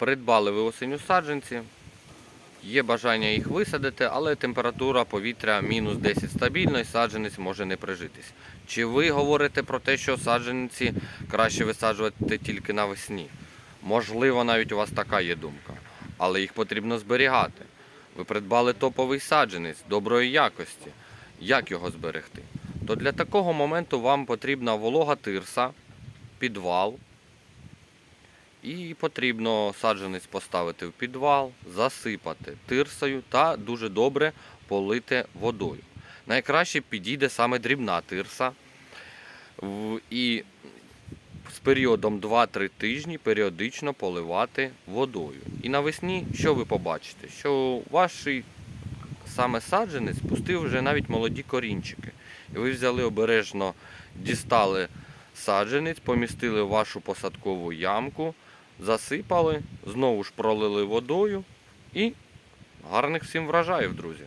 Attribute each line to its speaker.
Speaker 1: Придбали ви осінню саджанці. Є бажання їх висадити, але температура повітря мінус 10 стабільно і саджанець може не прижитись. Чи ви говорите про те, що саджанці краще висаджувати тільки навесні? Можливо, навіть у вас така є думка, але їх потрібно зберігати. Ви придбали топовий саджанець доброї якості. Як його зберегти? То для такого моменту вам потрібна волога тирса, підвал. І потрібно саджанець поставити в підвал, засипати тирсою та дуже добре полити водою. Найкраще підійде саме дрібна тирса. І з періодом 2-3 тижні періодично поливати водою. І навесні що ви побачите? Що ваш саме саджанець пустив вже навіть молоді корінчики. І ви взяли обережно, дістали саджанець, помістили в вашу посадкову ямку, засипали, знову ж пролили водою і гарних всім врожаїв, друзі.